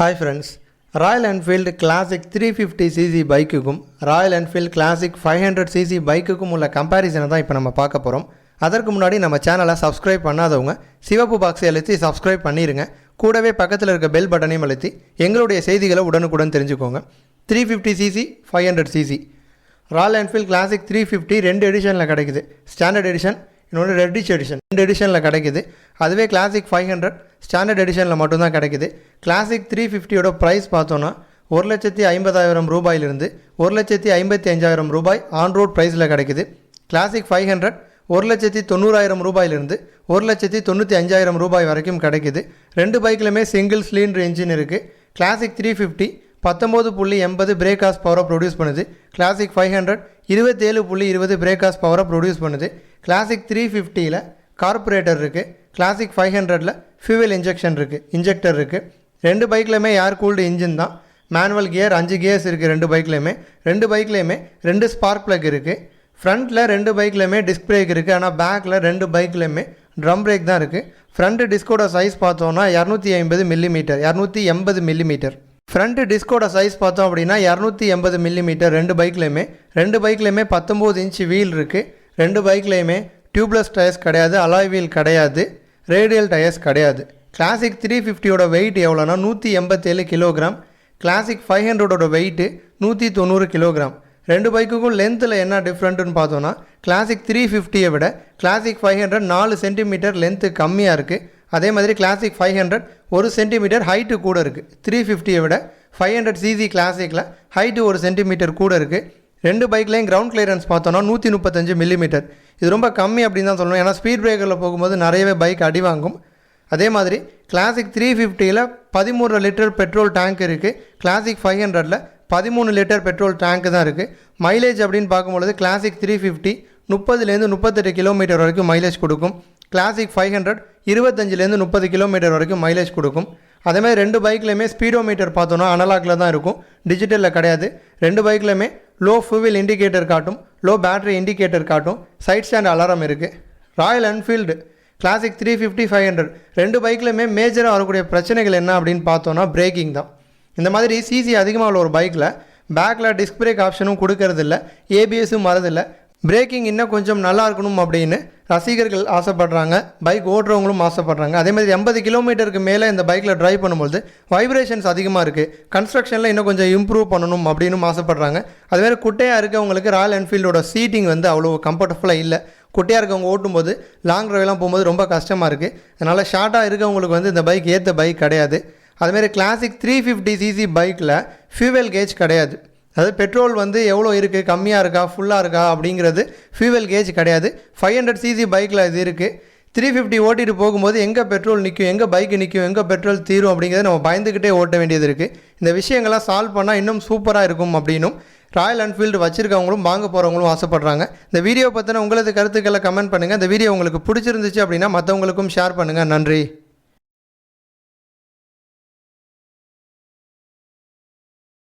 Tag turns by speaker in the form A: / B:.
A: Hi friends Royal Enfield Classic three fifty CC பைக்குக்கும் Royal Enfield Classic five hundred CC பைக்குக்கும் உள்ள கம்பேரிசனை தான் இப்போ நம்ம பார்க்க போகிறோம் அதற்கு முன்னாடி நம்ம சேனலை சப்ஸ்கிரைப் பண்ணாதவங்க சிவப்பு பாக்ஸை அழுத்தி சப்ஸ்கிரைப் பண்ணிடுங்க கூடவே பக்கத்தில் இருக்க பெல் பட்டனையும் அழுத்தி எங்களுடைய செய்திகளை உடனுக்குடன் தெரிஞ்சுக்கோங்க. Three fifty CC five hundred CC Royal Enfield classic three fifty ரெண்டு எடிஷனில் கிடைக்குது. ஸ்டாண்டர்ட் எடிஷன் இன்னொன்று ரெட்டிஷ் எடிஷன் ரெண்டு எடிஷனில் கிடைக்குது. அதுவே கிளாசிக் ஃபைவ் ஹண்ட்ரட் ஸ்டாண்டர்ட் எடிஷனில் மட்டும்தான் கிடைக்குது. கிளாசிக் த்ரீ ஃபிஃப்டியோட ப்ரைஸ் பார்த்தோன்னா ஒரு லட்சத்தி ஐம்பதாயிரம் ரூபாயிலிருந்து ஒரு லட்சத்தி ஐம்பத்தி அஞ்சாயிரம் ரூபாய் ஆன் ரோட் ப்ரைஸில் கிடைக்குது. கிளாசிக் ஃபைவ் ஹண்ட்ரட் ஒரு லட்சத்தி தொண்ணூறாயிரம் ரூபாயிலிருந்து ஒரு லட்சத்தி தொண்ணூற்றி அஞ்சாயிரம் ரூபாய் வரைக்கும் கிடைக்குது. ரெண்டு பைக்லையுமே சிங்கிள் சிலிண்டர் இன்ஜின் இருக்குது கிளாசிக் த்ரீ ஃபிஃப்டி பத்தொம்போது புள்ளி எண்பது பிரேக்காஸ் பவரை ப்ரொடியூஸ் பண்ணுது. கிளாசிக் ஃபைவ் ஹண்ட்ரட் இருபத்தேழு புள்ளி இருபது பிரேக்காஸ் பவரை ப்ரொடியூஸ் பண்ணுது. கிளாசிக் த்ரீ ஃபிஃப்டியில் கார்பரேட்டர் இருக்குது கிளாசிக் ஃபைவ் ஹண்ட்ரடில் ஃபியூவல் இன்ஜெக்ஷன் இருக்குது இன்ஜெக்டர் இருக்குது ரெண்டு பைக்லையுமே ஏர் கூல்டு இன்ஜின் தான். மேனுவல் கியர் அஞ்சு கியர்ஸ் இருக்குது ரெண்டு பைக்லையுமே ரெண்டு பைக்லையுமே ரெண்டு ஸ்பார்க் ப்ளக் இருக்குது ஃப்ரண்ட்டில் ரெண்டு பைக்லையுமே டிஸ்க் பிரேக் இருக்குது ஆனால் பேக்கில் ரெண்டு பைக்லையுமே ட்ரம் பிரேக் தான் இருக்குது ஃப்ரண்ட் டிஸ்கோட சைஸ் பார்த்தோன்னா இரநூத்தி ஐம்பது மில்லிமீட்டர் இரநூத்தி எண்பது மில்லிமீட்டர் ஃப்ரண்ட்டு டிஸ்கோட சைஸ் பார்த்தோம் அப்படின்னா இரநூத்தி எண்பது மில்லிமீட்டர் ரெண்டு பைக்லையுமே ரெண்டு பைக்லையுமே பத்தொம்போது இன்ச் வீல் இருக்குது ரெண்டு பைக்லேயுமே டியூப்லெஸ் டயர்ஸ் கிடையாது அலாய் வீல் கிடையாது ரேடியல் டயர்ஸ் கிடையாது. கிளாசிக் த்ரீ ஃபிஃப்டியோட வெயிட் எவ்வளோனா நூற்றி எண்பத்தேழு கிலோகிராம் கிளாசிக் ஃபைவ் ஹண்ட்ரடோட வெயிட்டு நூற்றி தொண்ணூறு கிலோகிராம் ரெண்டு பைக்குக்கும் லென்த்தில் என்ன டிஃப்ரெண்ட்டுன்னு பார்த்தோன்னா கிளாசிக் த்ரீ ஃபிஃப்டியை விட கிளாசிக் ஃபைவ் ஹண்ட்ரட் நாலு சென்டிமீட்டர் லென்த்து கம்மியாக இருக்குது அதே மாதிரி கிளாசிக் ஃபைவ் ஹண்ட்ரட் ஒரு சென்டிமீட்டர் ஹைட்டு கூட இருக்குது த்ரீ ஃபிஃப்டியை விட ஃபைவ் ஹண்ட்ரட் சிசி கிளாசிக்கில் ஹைட்டு ஒரு சென்டிமீட்டர் கூட இருக்குது ரெண்டு பைக்லேயும் கிரவுண்ட் கிளியரன்ஸ் பார்த்தோன்னா நூற்றி முப்பத்தஞ்சு மில்லிமீட்டர் இது ரொம்ப கம்மி அப்படின்னு தான் சொல்லணும். ஏன்னா ஸ்பீட் பிரேக்கரில் போகும்போது நிறையவே பைக் அடி வாங்கும். அதே மாதிரி கிளாசிக் த்ரீ ஃபிஃப்டியில் பதிமூணு லிட்டர் பெட்ரோல் டேங்க் இருக்குது கிளாசிக் ஃபைவ் ஹண்ட்ரடில் பதிமூணு லிட்டர் பெட்ரோல் டேங்க் தான் இருக்குது மைலேஜ் அப்படின்னு பார்க்கும்பொழுது கிளாசிக் த்ரீ ஃபிஃப்டி முப்பதுலேருந்து முப்பத்தெட்டு கிலோமீட்டர் வரைக்கும் மைலேஜ் கொடுக்கும். கிளாசிக் ஃபைவ் ஹண்ட்ரட் இருபத்தஞ்சிலேருந்து முப்பது கிலோமீட்டர் வரைக்கும் மைலேஜ் கொடுக்கும். அதேமாதிரி ரெண்டு பைக்லையுமே ஸ்பீடோமீட்டர் பார்த்தோன்னா அனலாகில் தான் இருக்கும். டிஜிட்டலில் கிடையாது. ரெண்டு பைக்லையுமே லோ ஃபியூவில் இண்டிகேட்டர் காட்டும். லோ பேட்டரி இண்டிகேட்டர் காட்டும். சைட் ஸ்டாண்ட் அலாரம் இருக்குது Royal Enfield Classic three fifty five hundred ரெண்டு பைக்லையுமே மேஜராக வரக்கூடிய பிரச்சனைகள் என்ன அப்படின்னு பார்த்தோன்னா பிரேக்கிங் தான். இந்த மாதிரி சிசி அதிகமாக உள்ள ஒரு பைக்கில் பேக்கில் டிஸ்க் பிரேக் ஆப்ஷனும் கொடுக்கறதில்ல. ஏபிஎஸும் வரதில்லை பிரேக்கிங் இன்னும் கொஞ்சம் நல்லா இருக்கணும் அப்படின்னு ரசிகர்கள் ஆசைப்படுறாங்க பைக் ஓட்டுறவங்களும் ஆசைப்படுறாங்க. அதே மாதிரி எண்பது கிலோமீட்டருக்கு மேலே இந்த பைக்கில் ட்ரைவ் பண்ணும்போது வைப்ரேஷன்ஸ் அதிகமாக இருக்குது கன்ஸ்ட்ரக்ஷனில் இன்னும் கொஞ்சம் இம்ப்ரூவ் பண்ணணும் அப்படின்னு ஆசைப்படுறாங்க. அதுமாதிரி குட்டையாக இருக்கவங்களுக்கு ராயல் என்ஃபீல்டோட சீட்டிங் வந்து அவ்வளோ கம்ஃபர்டபுளாக இல்லை. குட்டையாக இருக்கவங்க ஓட்டும்போது லாங் ட்ரைவ்லாம் போகும்போது ரொம்ப கஷ்டமாக இருக்குது அதனால் ஷார்ட்டாக இருக்கவங்களுக்கு வந்து இந்த பைக் ஏற்ற பைக் கிடையாது. அதுமாரி கிளாசிக் த்ரீ ஃபிஃப்டி சிசி பைக்கில் ஃபியூவல் கேஜ் கிடையாது. அதாவது பெட்ரோல் வந்து எவ்வளோ இருக்குது கம்மியாக இருக்கா? ஃபுல்லாக இருக்கா? அப்படிங்கிறது ஃபியூவல் கேஜ் கிடையாது. ஃபைவ் ஹண்ட்ரட் சிசி பைக்கில் இது இருக்குது த்ரீ ஃபிஃப்டி ஓட்டிட்டு போகும்போது எங்கே பெட்ரோல் நிற்கும் எங்கே பைக்கு நிற்கும் எங்கே பெட்ரோல் தீரும்? அப்படிங்கிறத நம்ம பயந்துக்கிட்டே ஓட்ட வேண்டியது இருக்குது இந்த விஷயங்கள்லாம் சால்வ் பண்ணால் இன்னும் சூப்பராக இருக்கும் அப்படின்னும் ராயல் என்ஃபீல்டு வச்சுருக்கவங்களும் வாங்க போகிறவங்களும் ஆசைப்பட்றாங்க. இந்த வீடியோ பற்றின உங்களது கருத்துக்களை கமெண்ட் பண்ணுங்கள் இந்த வீடியோ உங்களுக்கு பிடிச்சிருந்துச்சு அப்படின்னா மற்றவங்களுக்கும் ஷேர் பண்ணுங்கள் நன்றி.